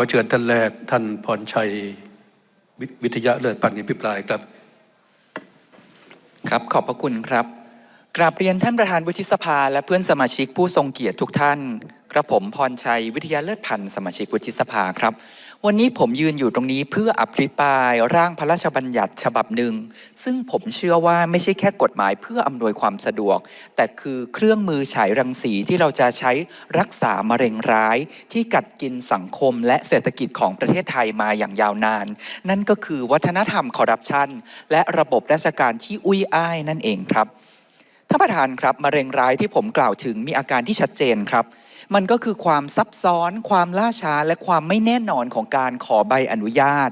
ขอเชิญท่านแรกท่านพรชัยวิวิทยาเลิศปันอภิปรายครับ ครับขอบพระคุณครับ กราบเรียนท่านประธานวุฒิสภา และเพื่อนสมาชิกผู้ทรงเกียรติทุกท่าน กระผมพรชัยวิทยาเลิศพันธ์สมาชิกวุฒิสภาครับ วันนี้ผมยืนอยู่ตรงนี้เพื่ออภิปรายร่างพระราชบัญญัติฉบับหนึ่ง ซึ่งผมเชื่อว่าไม่ใช่แค่กฎหมายเพื่ออำนวยความสะดวก แต่คือเครื่องมือฉายรังสีที่เราจะใช้รักษามะเร็งร้าย ที่กัดกินสังคมและเศรษฐกิจของประเทศไทยมาอย่างยาวนาน นั่นก็คือวัฒนธรรมคอร์รัปชันและระบบราชการที่อุ้ยอ้ายนั่นเองครับท่านประธานครับมะเร็งร้ายที่ผมกล่าวถึงมีอาการที่ชัดเจนครับ มันก็คือความซับซ้อน ความล่าช้าและความไม่แน่นอนของการขอใบอนุญาต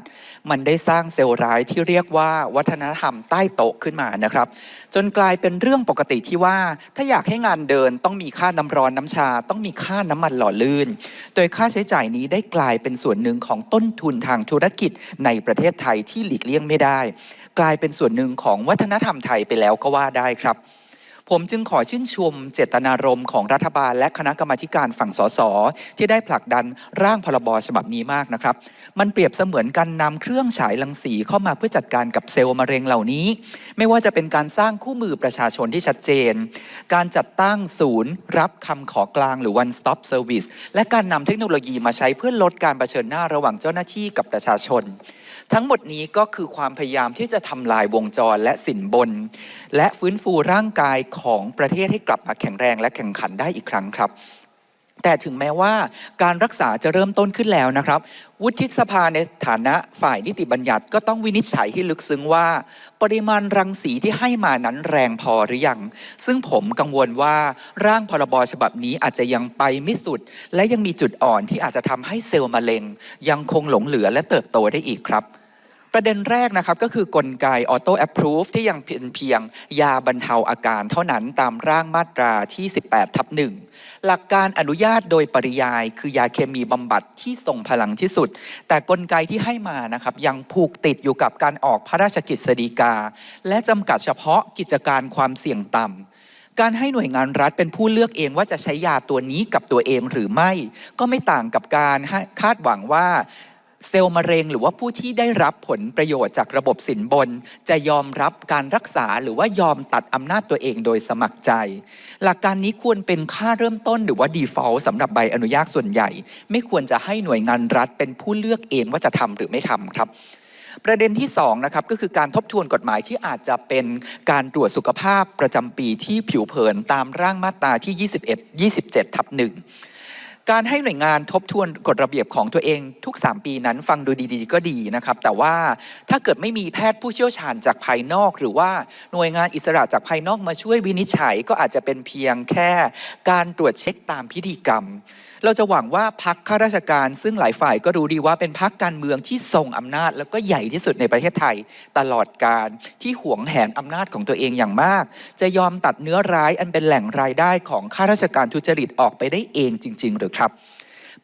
มันได้สร้างเซลล์ร้ายที่เรียกว่าวัฒนธรรมใต้โต๊ะขึ้นมานะครับ จนกลายเป็นเรื่องปกติที่ว่า ถ้าอยากให้งานเดินต้องมีค่าน้ำร้อนน้ำชา ต้องมีค่าน้ำมันหล่อลื่น โดยค่าใช้จ่ายนี้ได้กลายเป็นส่วนหนึ่งของต้นทุนทางธุรกิจในประเทศไทยที่หลีกเลี่ยงไม่ได้ กลายเป็นส่วนหนึ่งของวัฒนธรรมไทยไปแล้วก็ว่าได้ครับ ผมจึงขอชื่นชมเจตนารมณ์ของรัฐบาล และคณะกรรมาการฝั่งสสที่ได้ผลักดันร่างพรบฉบับนี้มากนะครับ มันเปรียบเสมือนการนำเครื่องฉายรังสีเข้ามาเพื่อจัดการกับเซลล์มะเร็งเหล่านี้ ไม่ว่าจะเป็นการสร้างคู่มือประชาชนที่ชัดเจน การจัดตั้งศูนย์ รับคำขอกลางหรือ one stop service และการนำเทคโนโลยีมาใช้เพื่อลดการเผชิญหน้าระหว่างเจ้าหน้าที่กับประชาชน ทั้งหมดนี้ก็คือความพยายามที่จะทำลายวงจรและสินบน และฟื้นฟูร่างกายของประเทศให้กลับมาแข็งแรงและแข่งขันได้อีกครั้งครับแต่ถึงแม้ว่าการรักษาจะเริ่มต้นขึ้นแล้วนะครับ วุฒิสภาในฐานะฝ่ายนิติบัญญัติก็ต้องวินิจฉัยให้ลึกซึ้งว่า ปริมาณรังสีที่ให้มานั้นแรงพอหรือยัง ซึ่งผมกังวลว่าร่างพรบฉบับนี้อาจจะยังไปไม่สุด และยังมีจุดอ่อนที่อาจจะทำให้เซลล์มะเร็ง ยังคงหลงเหลือและเติบโตได้อีกครับ ประเด็นแรกนะครับก็คือกลไกออโต้แอปพรูฟที่ยังเป็นเพียงยาบรรเทาอาการเท่านั้นตามร่างมาตราที่ 18 ทับหนึ่งหลักการอนุญาตโดยปริยายคือยาเคมีบำบัดที่ทรงพลังที่สุด แต่กลไกที่ให้มานะครับยังผูกติดอยู่กับการออกพระราชกิจสฎีกา และจำกัดเฉพาะกิจการความเสี่ยงต่ำการให้หน่วยงานรัฐเป็นผู้เลือกเองว่าจะใช้ยาตัวนี้กับตัวเองหรือไม่ ก็ไม่ต่างกับการคาดหวังว่า เซลล์มะเร็งหรือว่าผู้ที่ได้รับผลประโยชน์จากระบบสินบน จะยอมรับการรักษาหรือว่ายอมตัดอำนาจตัวเองโดยสมัครใจ หลักการนี้ควรเป็นค่าเริ่มต้นหรือว่า default สำหรับใบอนุญาตส่วนใหญ่ ไม่ควรจะให้หน่วยงานรัฐเป็นผู้เลือกเองว่าจะทำหรือไม่ทำครับประเด็นที่2นะครับก็คือการทบทวนกฎหมายที่อาจจะเป็นการตรวจสุขภาพประจำปีที่ผิวเผินตามร่างมาตราที่ 21 27 ทับหนึ่ง การให้หน่วยงานทบทวนกฎระเบียบของตัวเองทุก 3 ปีนั้นฟังดูดีๆ ก็ดีนะครับ แต่ว่าถ้าเกิดไม่มีแพทย์ผู้เชี่ยวชาญจากภายนอก หรือว่าหน่วยงานอิสระจากภายนอกมาช่วยวินิจฉัย ก็อาจจะเป็นเพียงแค่การตรวจเช็คตามพิธีกรรม เราจะหวังว่าพักข้าราชการซึ่งหลายฝ่ายก็รู้ดีว่าเป็นพักการเมืองที่ทรงอำนาจ แล้วก็ใหญ่ที่สุดในประเทศไทย ตลอดการที่หวงแหนอำนาจของตัวเองอย่างมาก จะยอมตัดเนื้อร้ายอันเป็นแหล่งรายได้ของข้าราชการทุจริตออกไปได้เองจริง ๆ หรือครับ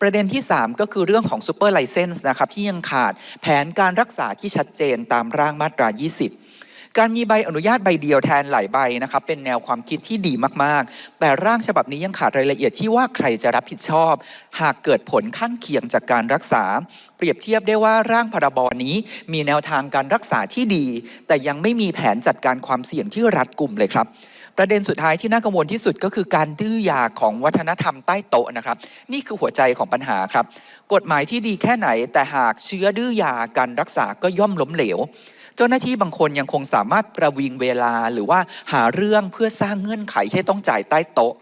ประเด็นที่ 3 ก็คือเรื่องของซูเปอร์ไลเซนส์นะครับที่ยังขาดแผนการรักษาที่ชัดเจนตามร่างมาตรา 20 การมีใบอนุญาตใบเดียวแทนหลายใบนะครับเป็นแนวความคิดที่ดีมากๆ แต่ร่างฉบับนี้ยังขาดรายละเอียดที่ว่าใครจะรับผิดชอบ หากเกิดผลข้างเคียงจากการรักษา เปรียบเทียบได้ว่าร่างพรบนี้ มีแนวทางการรักษาที่ดี แต่ยังไม่มีแผนจัดการความเสี่ยงที่รัดกุมเลยครับ ประเด็นสุดท้ายที่น่ากังวลที่สุดก็คือการดื้อยาของวัฒนธรรมใต้โต๊ะนะครับ นี่คือหัวใจของปัญหาครับ กฎหมายที่ดีแค่ไหน แต่หากเชื้อดื้อยาการรักษาก็ย่อมล้มเหลว เจ้าหน้าที่บางคนยังคงสามารถประวิงเวลาหรือว่าหาเรื่องเพื่อสร้างเงื่อนไขให้ต้องจ่ายใต้โต๊ะ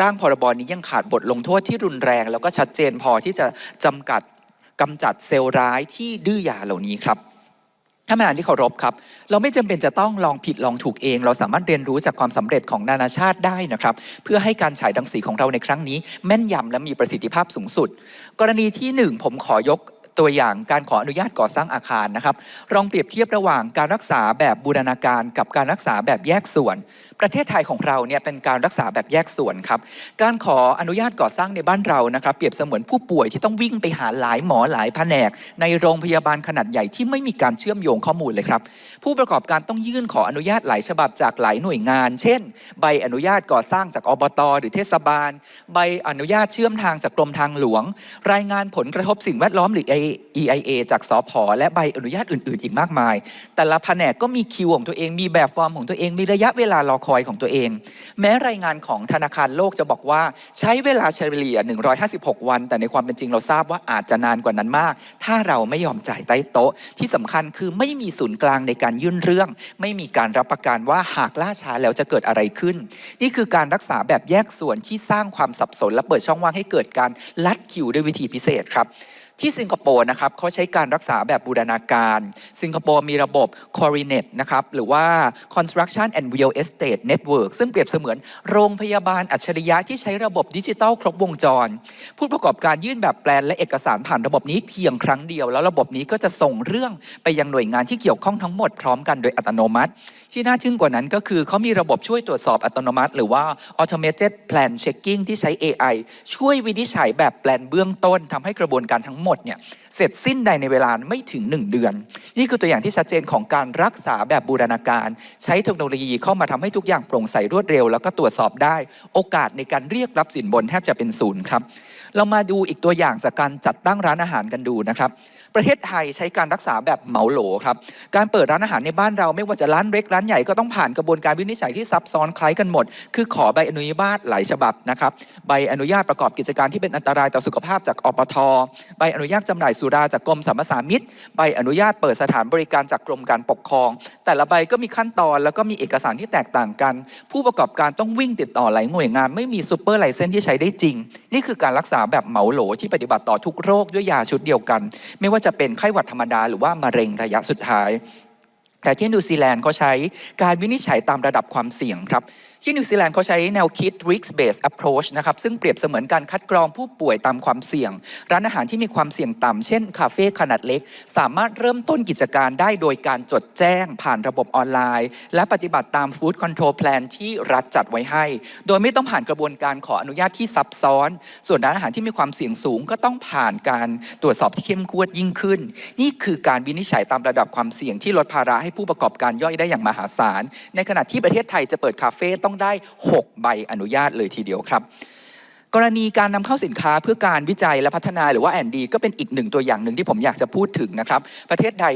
ร่างพรบนี้ยังขาดบทลงโทษที่รุนแรง แล้วก็ชัดเจนพอที่จะจำกัดกำจัดเซลล์ร้ายที่ดื้อยาเหล่านี้ครับ ท่านประธานที่เคารพครับ เราไม่จำเป็นจะต้องลองผิดลองถูกเอง เราสามารถเรียนรู้จากความสำเร็จของนานาชาติได้นะครับ เพื่อให้การฉายรังสีของเราในครั้งนี้ แม่นยำและมีประสิทธิภาพสูงสุด กรณีที่หนึ่งผมขอยก ตัวอย่างการขออนุญาตก่อสร้างอาคารนะครับลองเปรียบเทียบระหว่างการรักษาแบบบูรณาการกับการรักษาแบบแยกส่วน ประเทศไทยของเราเนี่ยเป็นการรักษาแบบแยกส่วนครับการขออนุญาตก่อสร้างในบ้านเรานะครับ เปรียบเสมือนผู้ป่วยที่ต้องวิ่งไปหาหลายหมอหลายแผนก ในโรงพยาบาลขนาดใหญ่ที่ไม่มีการเชื่อมโยงข้อมูลเลยครับผู้ประกอบการต้องยื่นขออนุญาตหลายฉบับจากหลายหน่วยงาน เช่น ใบอนุญาตก่อสร้างจากอบต หรือเทศบาล ใบอนุญาตเชื่อมทางจากกรมทางหลวง รายงานผลกระทบสิ่งแวดล้อมหรือ EIA จากสพและใบอนุญาตอื่น ๆ อีกมากมาย แต่ละแผนกก็มีคิวของตัวเอง มีแบบฟอร์มของตัวเอง มีระยะเวลารอคอยของตัวเอง แม้รายงานของธนาคารโลกจะบอกว่าใช้เวลาเฉลี่ย 156 วัน แต่ในความเป็นจริงเราทราบว่าอาจจะนานกว่านั้นมาก ถ้าเราไม่ยอมจ่ายใต้โต๊ะ ที่สำคัญคือไม่มีศูนย์กลางในการยื่นเรื่อง ไม่มีการรับประกันว่าหากล่าช้าแล้วจะเกิดอะไรขึ้น นี่คือการรักษาแบบแยกส่วนที่สร้างความสับสนและเปิดช่องว่างให้เกิดการลัดคิวด้วยวิธีพิเศษครับ ที่สิงคโปร์นะครับเขาใช้การรักษาแบบบูรณาการ สิงคโปร์มีระบบ Corinet นะครับหรือว่า Construction and Real Estate Network ซึ่งเปรียบเสมือนโรงพยาบาลอัจฉริยะที่ใช้ระบบดิจิทัลครบวงจร ผู้ประกอบการยื่นแบบแปลนและเอกสารผ่านระบบนี้เพียงครั้งเดียว แล้วระบบนี้ก็จะส่งเรื่องไปยังหน่วยงานที่เกี่ยวข้องทั้งหมดพร้อมกันโดยอัตโนมัติ ที่น่าทึ่งกว่านั้นก็คือเขามีระบบช่วยตรวจสอบอัตโนมัติ หรือว่า automated plan checking ที่ใช้ AI ช่วยวินิจฉัยแบบแปลนเบื้องต้นทำให้กระบวนการทั้งหมดเนี่ยเสร็จสิ้นใดในเวลาไม่ถึง 1 เดือน นี่คือตัวอย่างที่ชัดเจนของการรักษาแบบบูรณาการ ใช้เทคโนโลยีเข้ามาทำให้ทุกอย่างโปร่งใสรวดเร็ว แล้วก็ตรวจสอบได้ โอกาสในการเรียกรับสินบนแทบจะเป็นศูนย์ครับ เรามาดูอีกตัวอย่างจากการจัดตั้งร้านอาหารกันดูนะครับ ประเทศไทยใช้การรักษาแบบเหมาโหลครับ การเปิดร้านอาหารในบ้านเราไม่ว่าจะร้านเล็กร้านใหญ่ก็ต้องผ่านกระบวนการวินิจฉัยที่ซับซ้อนคล้ายกันหมด คือขอใบอนุญาตหลายฉบับนะครับ ใบอนุญาตประกอบกิจการที่เป็นอันตรายต่อสุขภาพจากอปท ใบอนุญาตจำหน่ายสุราจากกรมสรรพสามิตใบอนุญาตเปิดสถานบริการจากกรมการปกครอง แต่ละใบก็มีขั้นตอนแล้วก็มีเอกสารที่แตกต่างกัน ผู้ประกอบการต้องวิ่งติดต่อหลายหน่วยงาน ไม่มีซูเปอร์ไลเซนที่ใช้ได้จริง นี่คือการรักษาแบบเหมาโหลที่ปฏิบัติต่อทุกโรคด้วยยาชุดเดียวกัน ไม่ว่าจะเป็นไข้หวัดธรรมดาหรือว่ามะเร็งระยะสุดท้าย แต่ที่นิวซีแลนด์เขาใช้การวินิจฉัยตามระดับความเสี่ยงครับ ที่นิวซีแลนด์เขาใช้แนวคิด risk based approach นะครับซึ่งเปรียบเสมือนการคัดกรองผู้ป่วยตามความเสี่ยง ร้านอาหารที่มีความเสี่ยงต่ำเช่นคาเฟ่ขนาดเล็ก สามารถเริ่มต้นกิจการได้โดยการจดแจ้งผ่านระบบออนไลน์ และปฏิบัติตาม food control plan ที่รัฐจัดไว้ให้ โดยไม่ต้องผ่านกระบวนการขออนุญาตที่ซับซ้อน ส่วนร้านอาหารที่มีความเสี่ยงสูง ก็ต้องผ่านการตรวจสอบที่เข้มงวดยิ่งขึ้น นี่คือการวินิจฉัยตามระดับความเสี่ยงที่ลดภาระให้ผู้ประกอบการย่อยได้อย่างมหาศาลในขณะที่ประเทศไทยจะเปิดคาเฟ่ต้องได้ 6 ใบอนุญาตเลยทีเดียวครับ กรณีการนำเข้าสินค้าเพื่อการวิจัยและพัฒนาหรือว่าแอนดีก็เป็นอีกหนึ่งตัวอย่างหนึ่งที่ผมอยากจะพูดถึงนะครับ ประเทศใด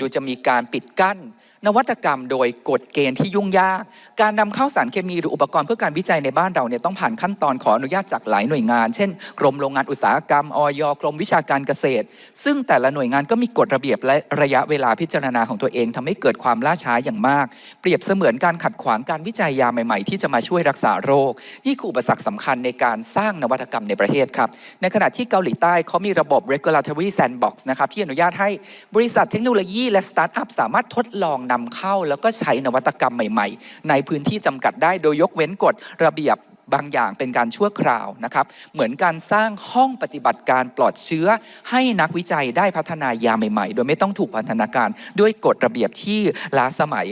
ดูจะมีการปิดกั้น นวัตกรรมโดยกฎเกณฑ์ที่ยุ่งยาก การนำเข้าสารเคมีหรืออุปกรณ์เพื่อการวิจัยในบ้านเราเนี่ยต้องผ่านขั้นตอนขออนุญาตจากหลายหน่วยงาน เช่น กรมโรงงานอุตสาหกรรมออยกรมวิชาการเกษตร ซึ่งแต่ละหน่วยงานก็มีกฎระเบียบและระยะเวลาพิจารณาของตัวเองทำให้เกิดความล่าช้าอย่างมาก เปรียบเสมือนการขัดขวางการวิจัยยาใหม่ ๆ ที่จะมาช่วยรักษาโรค นี่คืออุปสรรคสำคัญในการสร้างนวัตกรรมในประเทศครับ ในขณะที่เกาหลีใต้เขามีระบบ regulatory sandbox นะครับที่อนุญาตให้บริษัทเทคโนโลยีและสตาร์ทอัพสามารถทดลองนำเข้า แล้วก็ใช้นวัตกรรมใหม่ ๆ ในพื้นที่จำกัดได้โดยยกเว้นกฎระเบียบ บางอย่างเป็นการชั่วคราวนะครับ เหมือนการสร้างห้องปฏิบัติการปลอดเชื้อ ให้นักวิจัยได้พัฒนายาใหม่ ๆ โดยไม่ต้องถูกพันธนาการด้วยกฎระเบียบที่ล้าสมัย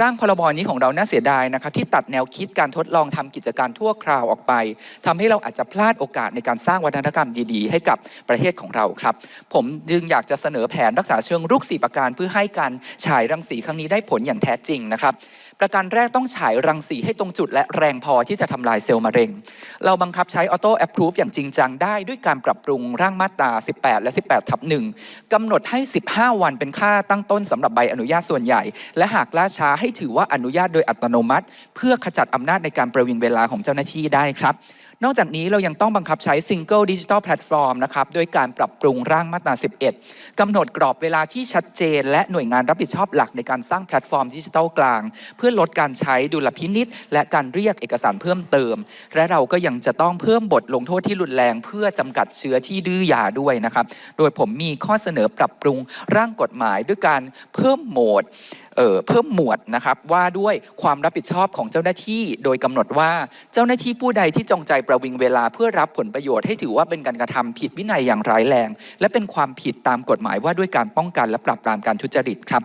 ร่างพรบนี้ของเราน่าเสียดายนะครับ ที่ตัดแนวคิดการทดลองทำกิจการทั่วคราวออกไปทำให้เราอาจจะพลาดโอกาสในการสร้างวัฒนธรรมดีๆ ให้กับประเทศของเราครับ ผมจึงอยากจะเสนอแผนรักษาเชิงรุก4ประการเพื่อให้การฉายรังสีครั้งนี้ได้ผลอย่างแท้จริงนะครับ ประการแรกต้องฉายรังสีให้ตรงจุดและแรงพอที่จะทำลายเซลล์มะเร็ง เราบังคับใช้ออโต้แอปพรูฟอย่างจริงจังได้ด้วยการปรับปรุงร่างมาตรา 18 และ 18 ทับ1กำหนดให้ 15 วันเป็นค่าตั้งต้นสำหรับใบอนุญาตส่วนใหญ่ และหากล่าช้าให้ถือว่าอนุญาตโดยอัตโนมัติ เพื่อขจัดอำนาจในการประวิงเวลาของเจ้าหน้าที่ได้ครับ นอกจากนี้เรายังต้องบังคับใช้ Single Digital Platform นะครับด้วยการปรับปรุงร่างมาตรา 11กำหนดกรอบเวลาที่ชัดเจน และหน่วยงานรับผิดชอบหลักในการสร้างแพลตฟอร์มดิจิทัลกลาง เพื่อลดการใช้ดุลพินิษและการเรียกเอกสารเพิ่มเติม และเราก็ยังจะต้องเพิ่มบทลงโทษที่รุนแรง เพื่อจำกัดเชื้อที่ดื้อยาด้วยนะครับ โดยผมมีข้อเสนอปรับปรุงร่างกฎหมายด้วยการเพิ่มโหมด เออเพิ่มหมวดนะครับว่าด้วยความรับผิดชอบของเจ้าหน้าที่ โดยกำหนดว่าเจ้าหน้าที่ผู้ใดที่จงใจประวิงเวลาเพื่อรับผลประโยชน์ให้ถือว่าเป็นการกระทำผิดวินัยอย่างร้ายแรง และเป็นความผิดตามกฎหมายว่าด้วยการป้องกันและปราบปรามการทุจริตครับ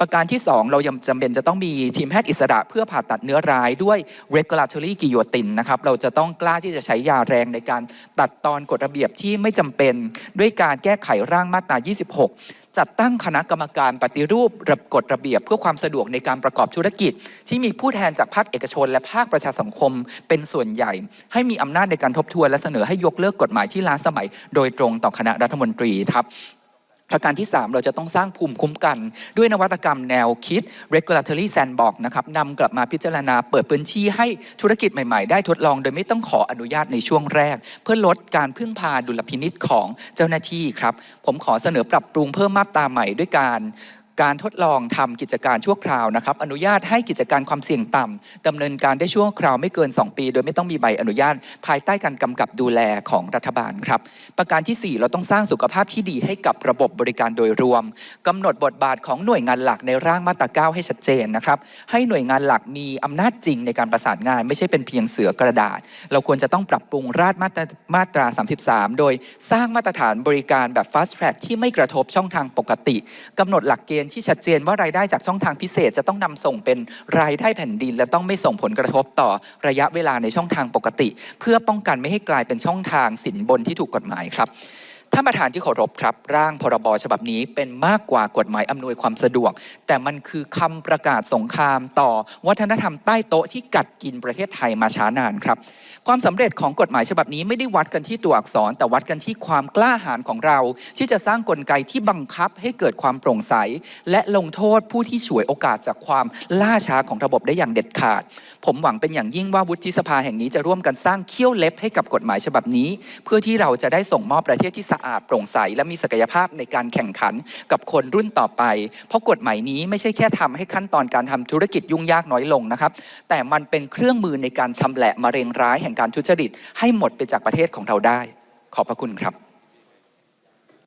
ประการที่ 2 เรายังจำเป็นจะต้องมีทีมแพทย์อิสระเพื่อผ่าตัดเนื้อร้ายด้วย regulatory guillotine นะครับเราจะต้องกล้าที่จะใช้ยาแรงในการตัดตอนกฎระเบียบที่ไม่จำเป็น ด้วยการแก้ไขร่างมาตรา 26 จัดตั้งคณะกรรมการปฏิรูประกฎระเบียบ เพื่อความสะดวกในการประกอบธุรกิจ ที่มีผู้แทนจากภาคเอกชน และภาคประชาสังคมเป็นส่วนใหญ่ ให้มีอำนาจในการทบทวนและเสนอให้ยกเลิกกฎหมายที่ล้าสมัย โดยตรงต่อคณะรัฐมนตรีครับ ประการที่ 3 เราจะต้องสร้างภูมิคุ้มกัน ด้วยนวัตกรรมแนวคิด regulatory sandbox นะครับนำกลับมาพิจารณาเปิดพื้นที่ให้ธุรกิจใหม่ๆ ได้ทดลองโดยไม่ต้องขออนุญาตในช่วงแรก เพื่อลดการพึ่งพาดุลพินิษของเจ้าหน้าที่ครับ ผมขอเสนอปรับปรุงเพิ่มมาตราใหม่ด้วยการ การทดลองทำกิจการชั่วคราวนะครับ อนุญาตให้กิจการความเสี่ยงต่ำดำเนินการได้ชั่วคราวไม่เกิน 2 ปี โดยไม่ต้องมีใบอนุญาต ภายใต้การกำกับดูแลของรัฐบาลครับ ประการทีสี่ 4 เราต้องสร้างสุขภาพที่ดีให้กับระบบบริการโดยรวมกำหนดบทบาทของหน่วยงานหลักในร่างมาตรา9ให้ชัดเจนนะครับให้หน่วยงานหลักมีอำนาจจริงในการประสานงาน ไม่ใช่เป็นเพียงเสือกระดาษ เราควรจะต้องปรับปรุงราชมาตรามาตรา 33 โดยสร้างมาตรฐานบริการแบบ fast track ที่ไม่กระทบช่องทางปกติกำหนดหลักเกณฑ์ที่ชัดเจนว่ารายได้จากช่องทางพิเศษจะต้องนำส่งเป็นรายได้แผ่นดิน และต้องไม่ส่งผลกระทบต่อระยะเวลาในช่องทางปกติ เพื่อป้องกันไม่ให้กลายเป็นช่องทางสินบนที่ถูกกฎหมายครับ ท่านประธานที่เคารพครับ ร่างพรบฉบับนี้เป็นมากกว่ากฎหมายอำนวยความสะดวก แต่มันคือคำประกาศสงครามต่อวัฒนธรรมใต้โต๊ะที่กัดกินประเทศไทยมาช้านานครับความสำเร็จของกฎหมายฉบับนี้ไม่ได้วัดกันที่ตัวอักษร แต่วัดกันที่ความกล้าหาญของเรา ที่จะสร้างกลไกที่บังคับให้เกิดความโปร่งใส และลงโทษผู้ที่ฉวยโอกาสจากความล่าช้าของระบบได้อย่างเด็ดขาด ผมหวังเป็นอย่างยิ่งว่าวุฒิสภาแห่งนี้จะร่วมกันสร้างเขี้ยวเล็บให้กับกฎหมายฉบับนี้ เพื่อที่เราจะได้ส่งมอบประเทศที่สะอาดโปร่งใส และมีศักยภาพในการแข่งขันกับคนรุ่นต่อไป เพราะกฎหมายนี้ไม่ใช่แค่ทำให้ขั้นตอนการทำธุรกิจยุ่งยากน้อยลงนะครับ แต่มันเป็นเครื่องมือในการชำแหละมะเร็งร้ายแห่งการทุจริต ให้หมดไปจากประเทศของเราได้ ขอบพระคุณครับ